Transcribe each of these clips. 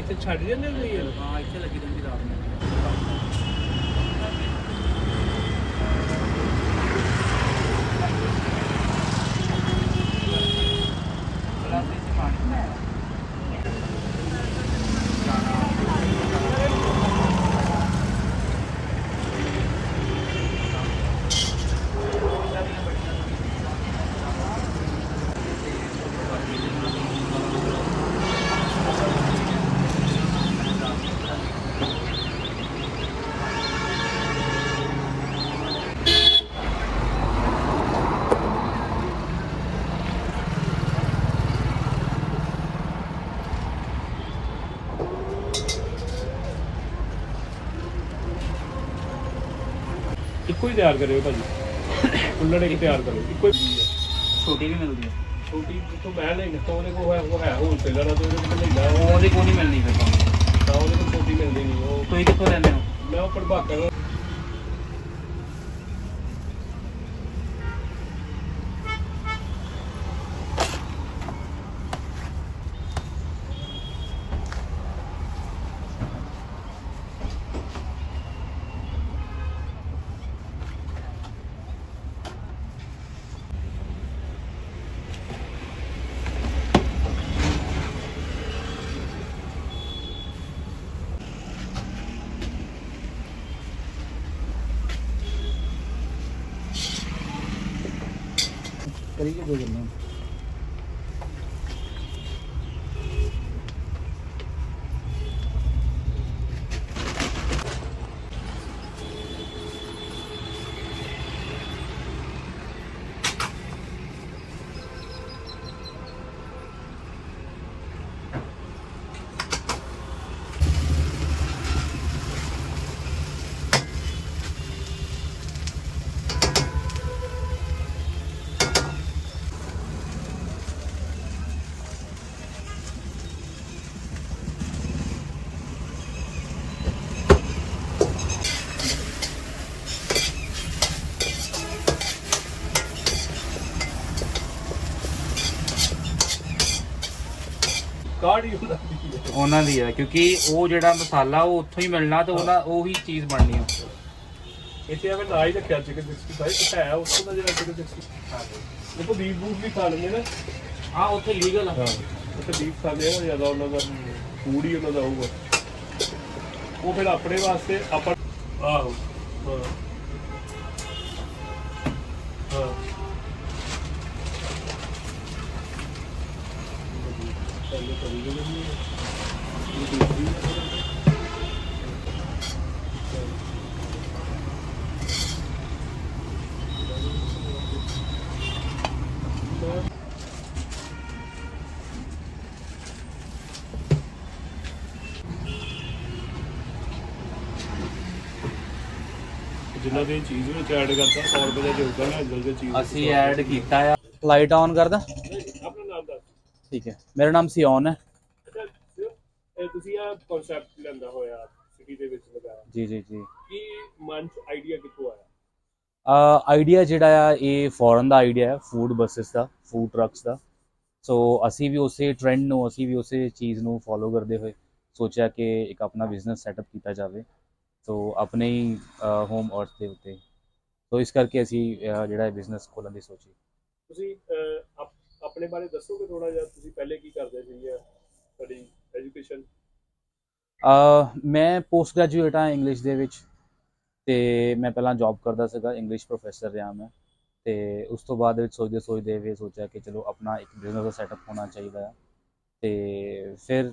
ਇੱਥੇ ਛੱਡ ਜਾਂਦੇ ਹੋ ਤੁਸੀਂ ਇਹ? ਹਾਂ ਇੱਥੇ ਲੱਗੀ ਰਹਿੰਦੀ ਰਾਤ ਨੂੰ ਇੱਕੋ ਹੀ ਤਿਆਰ ਕਰਿਓ ਭਾਜੀ। ਕੁੱਲੜ ਇੱਕ ਤਿਆਰ ਕਰੋ ਇੱਕੋ ਹੀ। ਛੋਟੀ ਵੀ ਮਿਲਦੀ ਹੈ। ਛੋਟੀ ਤੋਂ ਮੈਂ ਲੈਣਾ ਉਹਦੇ ਕੋਲ ਹੈ ਉਹ ਹੈ ਹੋਲਸੇਲਰ ਆ ਤੇ ਉਹਦੇ ਕੋਲ ਲੈਣਾ ਉਹ ਉਹਦੀ ਕੋਈ ਨਹੀਂ ਮਿਲਣੀ ਫਿਰ ਤੁਹਾਨੂੰ ਤਾਂ ਉਹਦੇ ਕੋਲ ਛੋਟੀ ਮਿਲਦੀ ਨਹੀਂ ਉਹ ਤੁਸੀਂ ਕਿੱਥੋਂ ਲੈਂਦੇ ਹੋ? ਮੈਂ ਉਹ ਪੜਵਾਕਰ ਕਰੀਏ ਦੋ ਗੱਲਾਂ ਕਾਰਡ ਹੀ ਹੁੰਦਾ ਸੀ ਉਹਨਾਂ ਦੀ ਹੈ ਕਿਉਂਕਿ ਉਹ ਜਿਹੜਾ ਮਸਾਲਾ ਉਹ ਉੱਥੋਂ ਹੀ ਮਿਲਣਾ ਤੇ ਉਹਨਾਂ ਉਹੀ ਚੀਜ਼ ਬਣਨੀ ਆ। ਇੱਥੇ ਆਵੇ ਨਾ ਹੀ ਰੱਖਿਆ ਚਿਕਨ 65 ਹੈ ਉੱਥੋਂ ਦਾ ਜਿਹੜਾ ਚਿਕਨ 65 ਦੇਖੋ ਬੀਫ ਬੂਫ ਵੀ ਖਾ ਲੈਂਦੇ ਨਾ। ਹਾਂ ਉੱਥੇ ਲੀਗਲ ਆ। ਹਾਂ ਉੱਥੇ ਬੀਫ ਖਾਂਦੇ ਆ ਜ਼ਿਆਦਾ ਉਹਨਾਂ ਦਾ ਫੂਡ ਹੀ ਉਹਨਾਂ ਦਾ ਹੋਊਗਾ। ਉਹ ਫਿਰ ਆਪਣੇ ਵਾਸਤੇ ਆਪਾਂ ਆਹੋ ਹਾਂ ਹਾਂ। ਜਿੰਨਾ ਦੀ ਚੀਜ਼ ਵਿੱਚ ਐਡ ਕਰਤਾ 100 ਰੁਪਏ ਦਾ ਦੇਊਗਾ ਨਾ ਅੰਦਰ ਚੀਜ਼ ਅਸੀਂ ਐਡ ਕੀਤਾ ਆ। ਲਾਈਟ ਆਨ ਕਰਦਾ ਠੀਕ ਹੈ। ਮੇਰਾ ਨਾਮ ਸਿਓਨ ਹੈ। ਇਹ ਤੁਸੀਂ ਆ ਕਨਸੈਪਟ ਲੈਂਦਾ ਹੋਇਆ ਸਿਟੀ ਦੇ ਵਿੱਚ ਲਗਾਇਆ ਜੀ ਜੀ ਜੀ। ਕੀ ਮਨ ਚ ਆਈਡੀਆ ਕਿੱਥੋਂ ਆਇਆ? ਆਈਡੀਆ ਜਿਹੜਾ ਆ ਇਹ ਫੋਰਨ ਦਾ ਆਈਡੀਆ ਹੈ ਫੂਡ ਬੱਸਸ ਦਾ ਫੂਡ ਟਰੱਕਸ ਦਾ। ਸੋ ਅਸੀਂ ਵੀ ਉਸੇ ਟ੍ਰੈਂਡ ਨੂੰ ਅਸੀਂ ਵੀ ਉਸੇ ਚੀਜ਼ ਨੂੰ ਫੋਲੋ ਕਰਦੇ ਹੋਏ ਸੋਚਿਆ ਕਿ ਇੱਕ ਆਪਣਾ ਬਿਜ਼ਨਸ ਸੈਟਅਪ ਕੀਤਾ ਜਾਵੇ। ਸੋ ਆਪਣੇ ਹੀ ਹੋਮ ਅਰਥ ਦੇ ਉੱਤੇ। ਸੋ ਇਸ ਕਰਕੇ ਅਸੀਂ ਜਿਹੜਾ ਬਿਜ਼ਨਸ ਖੋਲ੍ਹਣ ਦੀ ਸੋਚੀ। ਤੁਸੀਂ ਆਪਣੇ ਬਾਰੇ ਦੱਸੋਗੇ ਥੋੜਾ ਜਿਹਾ? ਤੁਸੀਂ ਪਹਿਲੇ ਕੀ ਕਰਦੇ ਸੀ ਜਾਂ ਤੁਹਾਡੀ ਐਜੂਕੇਸ਼ਨ ਮੈਂ ਪੋਸਟ ਗ੍ਰੈਜੂਏਟ ਹਾਂ ਇੰਗਲਿਸ਼ ਦੇ ਵਿੱਚ ਤੇ ਮੈਂ ਪਹਿਲਾਂ ਜੌਬ ਕਰਦਾ ਸੀਗਾ ਇੰਗਲਿਸ਼ ਪ੍ਰੋਫੈਸਰ ਰਿਹਾ ਮੈਂ ਤੇ ਉਸ ਤੋਂ ਬਾਅਦ ਵਿੱਚ ਸੋਚਦੇ ਸੋਚਦੇ ਵੀ ਸੋਚਿਆ ਕਿ ਚਲੋ ਆਪਣਾ ਇੱਕ ਬਿਜ਼ਨਸ ਦਾ ਸੈਟਅਪ ਹੋਣਾ ਚਾਹੀਦਾ ਆ ਤੇ ਫਿਰ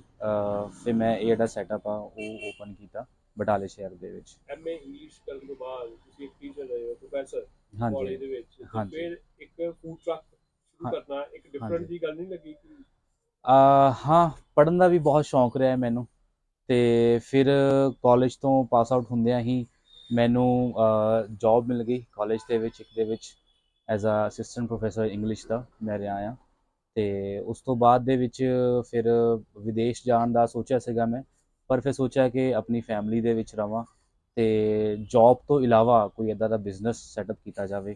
ਫਿਰ ਮੈਂ ਇਹ ਜਿਹੜਾ ਸੈਟਅਪ ਆ ਉਹ ਓਪਨ ਕੀਤਾ ਬਟਾਲੇ ਸ਼ਹਿਰ ਦੇ ਵਿੱਚ। ਐਮਏ ਇੰਗਲਿਸ਼ ਕਰਨ ਤੋਂ ਬਾਅਦ ਤੁਸੀਂ ਇੱਕ ਟੀਚਰ ਰਹੇ ਹੋ? ਪ੍ਰੋਫੈਸਰ ਕਾਲਜ ਦੇ ਵਿੱਚ। ਫਿਰ ਇੱਕ ਫੂਡ ਟਰੱਕ ਸ਼ੁਰੂ ਹਾਂ। ਕਰਨਾ ਇੱਕ ਡਿਫਰੈਂਟ ਹਾਂਜੀ। ਜੀ ਗੱਲ ਨਹੀਂ ਲੱਗੀ ਕਿ ਅਹ, ਹਾਂ ਪੜ੍ਹਨ ਦਾ ਵੀ ਬਹੁਤ ਸ਼ੌਂਕ ਰਿਹਾ ਮੈਨੂੰ ਤੇ ਫਿਰ ਕਾਲਜ ਤੋਂ ਪਾਸ ਆਊਟ ਹੁੰਦਿਆਂ ਹੀ ਮੈਨੂੰ ਜੌਬ ਮਿਲ ਗਈ ਕਾਲਜ ਦੇ ਵਿੱਚ ਇੱਕ ਦੇ ਵਿੱਚ as a assistant professor English ਦਾ ਮੈਂ ਰਿਹਾ ਆ ਤੇ ਉਸ ਤੋਂ ਬਾਅਦ ਦੇ ਵਿੱਚ ਫਿਰ ਵਿਦੇਸ਼ ਜਾਣ ਦਾ ਸੋਚਿਆ ਸੀਗਾ ਮੈਂ ਪਰ ਫਿਰ ਸੋਚਿਆ ਕਿ ਆਪਣੀ ਫੈਮਿਲੀ ਦੇ ਵਿੱਚ ਰਵਾਂ ਤੇ ਜੌਬ ਤੋਂ ਇਲਾਵਾ ਕੋਈ ਇਦਾਂ ਦਾ ਬਿਜ਼ਨਸ ਸੈਟਅਪ ਕੀਤਾ ਜਾਵੇ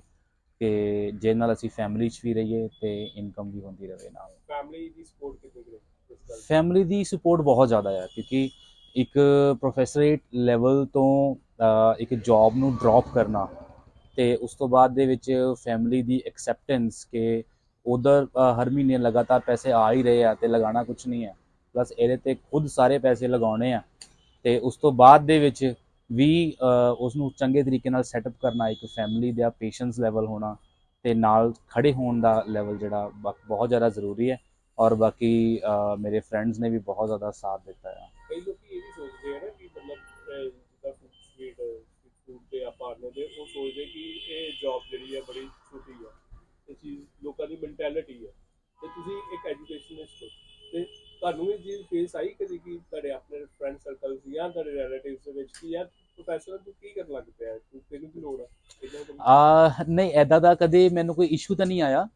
ਕਿ ਜਿਹਦੇ ਨਾਲ ਅਸੀਂ ਫੈਮਿਲੀ 'ਚ ਵੀ ਰਹੀਏ ਤੇ ਇਨਕਮ ਵੀ ਹੁੰਦੀ ਰਹੇ ਨਾਲ ਫੈਮਿਲੀ ਦੀ ਸਪੋਰਟ ਕਿੰਨੀ ਕੁ ਰਹੀ ਇਸ ਗੱਲ ਦੀ? ਫੈਮਿਲੀ ਦੀ ਸਪੋਰਟ ਬਹੁਤ ਜ਼ਿਆਦਾ ਹੈ ਕਿਉਂਕਿ ਇੱਕ ਪ੍ਰੋਫੈਸਰੇਟ ਲੈਵਲ ਤੋਂ ਇੱਕ ਜੌਬ ਨੂੰ ਡ੍ਰੌਪ ਕਰਨਾ ਤੇ ਉਸ ਤੋਂ ਬਾਅਦ ਦੇ ਵਿੱਚ ਫੈਮਿਲੀ ਦੀ ਐਕਸੈਪਟੈਂਸ ਕਿ ਉਧਰ ਹਰ ਮਹੀਨੇ ਲਗਾਤਾਰ ਪੈਸੇ ਆ ਹੀ ਰਹੇ ਆ ਤੇ ਲਗਾਉਣਾ ਕੁਝ ਨਹੀਂ ਹੈ ਪਲੱਸ ਇਹਦੇ ਤੇ ਖੁਦ ਸਾਰੇ ਪੈਸੇ ਲਗਾਉਣੇ ਆ ਤੇ ਉਸ ਤੋਂ ਬਾਅਦ ਦੇ ਵਿੱਚ ਵੀ ਅ, ਉਸ ਨੂੰ ਚੰਗੇ ਤਰੀਕੇ ਨਾਲ ਸੈਟਅਪ ਕਰਨਾ ਇੱਕ ਫੈਮਿਲੀ ਦਾ ਪੇਸ਼ੈਂਸ ਲੈਵਲ ਹੋਣਾ ਤੇ ਨਾਲ ਖੜੇ ਹੋਣ ਦਾ ਲੈਵਲ ਜਿਹੜਾ ਬ- ਬਹੁਤ ਜ਼ਿਆਦਾ ਜ਼ਰੂਰੀ ਹੈ ਔਰ ਬਾਕੀ ਮੇਰੇ ਫਰੈਂਡਸ ਨੇ ਵੀ ਬਹੁਤ ਜ਼ਿਆਦਾ ਸਾਥ ਦਿੱਤਾ ਹੈ ਕਈ ਲੋਕ ਇਹ ਵੀ ਸੋਚਦੇ ਆ ਨਾ ਕਿ ਮਤਲਬ ਅਹ, ਜਿੱਦਾਂ ਸਵੀਟ ਫੂਡ ਤੇ ਆਪਾਂ ਆਨੇ ਦੇ ਉਹ ਸੋਚਦੇ ਕਿ ਇਹ ਜੌਬ ਜਿਹੜੀ ਹੈ ਬੜੀ ਛੋਟੀ ਹੈ ਇਹ ਚੀਜ਼ ਲੋਕਾਂ ਦੀ ਮੈਂਟੈਲਿਟੀ ਹੈ ਤੇ ਤੁਸੀਂ ਇੱਕ ਐਜੂਕੇਸ਼ਨਿਸਟ ਹੋ। ਤੇ ਤੁਹਾਨੂੰ ਇਹ ਚੀਜ਼ ਫੇਸ ਆਈ ਕਦੇ ਕਿ ਤੁਹਾਡੇ ਆਪਣੇ ਫਰੈਂਡ ਸਰਕਲ ਜਾਂ ਤੁਹਾਡੇ ਰਿਲੇਟਿਵਸ ਦੇ ਵਿੱਚ ਕਿ ਯਾਰ ਪ੍ਰੋਫੈਸਰ ਤੂੰ ਕੀ ਕਰਨ ਲੱਗ ਪਿਆ ਤੂੰ ਤੈਨੂੰ ਕੀ ਲੋੜ ਹੈ ਏਦਾਂ ਦਾ ਆ, ਨਹੀਂ ਐਦਾਂ ਦਾ ਕਦੇ ਮੈਨੂੰ ਕੋਈ ਇਸ਼ੂ ਤਾਂ ਨਹੀਂ ਆਇਆ।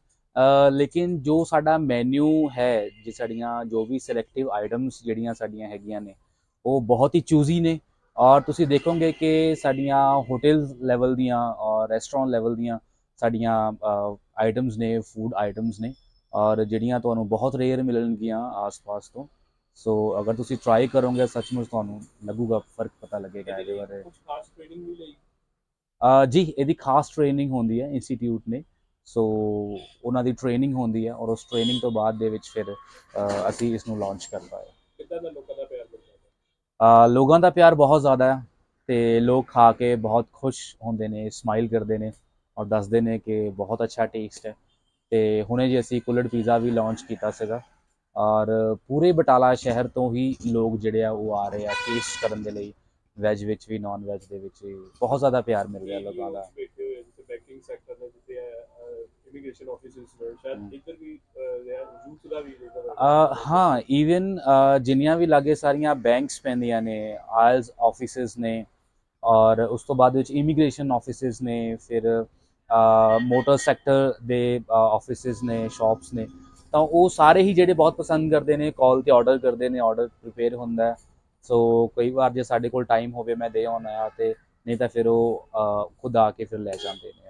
ਲੇਕਿਨ ਜੋ ਸਾਡਾ ਮੈਨੂ ਹੈ, ਜੇ ਸਾਡੀਆਂ ਜੋ ਵੀ ਸਿਲੈਕਟਿਵ ਆਈਟਮਸ ਜਿਹੜੀਆਂ ਸਾਡੀਆਂ ਹੈਗੀਆਂ ਨੇ, ਉਹ ਬਹੁਤ ਹੀ ਚੂਜ਼ੀ ਨੇ। ਔਰ ਤੁਸੀਂ ਦੇਖੋਗੇ ਕਿ ਸਾਡੀਆਂ ਹੋਟਲ ਲੈਵਲ ਦੀਆਂ ਔਰ ਰੈਸਟੋਰੈਂਟ ਲੈਵਲ ਦੀਆਂ ਸਾਡੀਆਂ ਆਈਟਮਸ ਨੇ ਫੂਡ ਆਈਟਮਸ ਨੇ। ਔਰ ਜਿਹੜੀਆਂ ਤੁਹਾਨੂੰ ਬਹੁਤ ਰੇਅਰ ਮਿਲਣਗੀਆਂ ਆਸ-ਪਾਸ ਤੋਂ। ਸੋ ਅਗਰ ਤੁਸੀਂ ਟਰਾਈ ਕਰੋਗੇ, ਸੱਚਮੁੱਚ ਤੁਹਾਨੂੰ ਲੱਗੂਗਾ ਫ਼ਰਕ ਪਤਾ ਲੱਗੇਗਾ ਇਹਦੇ ਬਾਰੇ। ਕੁਝ ਖਾਸ ਟ੍ਰੇਨਿੰਗ ਵੀ ਲਈ। ਜੀ ਇਹਦੀ ਖਾਸ ਟ੍ਰੇਨਿੰਗ ਹੁੰਦੀ ਹੈ ਇੰਸਟੀਚਿਊਟ ਨੇ। ਸੋ ਉਹਨਾਂ ਦੀ ਟ੍ਰੇਨਿੰਗ ਹੁੰਦੀ ਹੈ ਔਰ ਉਸ ਟ੍ਰੇਨਿੰਗ ਤੋਂ ਬਾਅਦ ਦੇ ਵਿੱਚ ਫਿਰ ਅਸੀਂ ਇਸ ਨੂੰ ਲਾਂਚ ਕਰਦਾ ਹੈ। ਦਾ ਲੋਕਾਂ ਦਾ ਪਿਆਰ ਮਿਲਦਾ ਲੋਕਾਂ ਦਾ ਪਿਆਰ ਬਹੁਤ ਜ਼ਿਆਦਾ ਹੈ ਤੇ ਲੋਕ ਖਾ ਕੇ ਬਹੁਤ ਖੁਸ਼ ਹੁੰਦੇ ਨੇ ਸਮਾਈਲ ਕਰਦੇ ਨੇ ਔਰ ਦੱਸਦੇ ਨੇ ਕਿ ਬਹੁਤ ਅੱਛਾ ਟੇਸਟ ਹੈ। ਤੇ ਹੁਣੇ ਜੇ ਅਸੀਂ ਕੁਲੜ ਪੀਜ਼ਾ ਵੀ ਲਾਂਚ ਕੀਤਾ ਸੀਗਾ ਔਰ ਪੂਰੇ ਬਟਾਲਾ ਸ਼ਹਿਰ ਤੋਂ ਹੀ ਲੋਕ ਜਿਹੜੇ ਆ ਉਹ ਆ ਰਹੇ ਆ ਟੇਸਟ ਕਰਨ ਦੇ ਲਈ। ਵੈਜ ਵਿੱਚ ਵੀ ਨਾਨ ਵੈਜ ਦੇ ਵਿੱਚ ਵੀ ਬਹੁਤ ਜ਼ਿਆਦਾ ਪਿਆਰ ਮਿਲ ਰਿਹਾ ਲੋਕਾਂ ਦਾ। ਬੈਠੇ ਹੋਏ ਜਿੱਥੇ ਬੈਂਕਿੰਗ ਸੈਕਟਰ ਨੇ ਜਿੱਥੇ ਇਮੀਗ੍ਰੇਸ਼ਨ ਆਫਿਸਿਸ ਨੇ ਹਮ। ਸ਼ਾਇਦ ਇੱਧਰ ਵੀ ਯੂਥ ਦਾ ਵੀ ਇੱਧਰ ਅ, ਹਾਂ ਈਵਨ ਜਿੰਨੀਆਂ ਵੀ ਲਾਗੇ ਸਾਰੀਆਂ ਬੈਂਕਸ ਪੈਂਦੀਆਂ ਨੇ ਆਇਲਸ ਆਫਿਸਿਸ ਨੇ ਔਰ ਉਸ ਤੋਂ ਬਾਅਦ ਵਿੱਚ ਇਮੀਗ੍ਰੇਸ਼ਨ ਆਫਿਸਿਸ ਨੇ ਫਿਰ ਮੋਟਰ ਸੈਕਟਰ ਦੇ ਆਫਿਸਿਸ ਨੇ ਸ਼ਾਪਸ ਨੇ ਤਾਂ ਉਹ ਸਾਰੇ ਹੀ ਜਿਹੜੇ ਬਹੁਤ ਪਸੰਦ ਕਰਦੇ ਨੇ ਕਾਲ ਤੇ ਆਰਡਰ ਕਰਦੇ ਨੇ ਆਰਡਰ ਪ੍ਰਿਪੇਅਰ ਹੁੰਦਾ ਹੈ। ਸੋ ਕਈ ਵਾਰ ਜੇ ਸਾਡੇ ਕੋਲ ਟਾਈਮ ਹੋਵੇ, ਮੈਂ ਦੇ ਆਉਣਾ ਆ ਤੇ ਨਹੀਂ ਤਾਂ ਫਿਰ ਉਹ ਖੁਦ ਆ ਕੇ ਫਿਰ ਲੈ ਜਾਂਦੇ ਨੇ।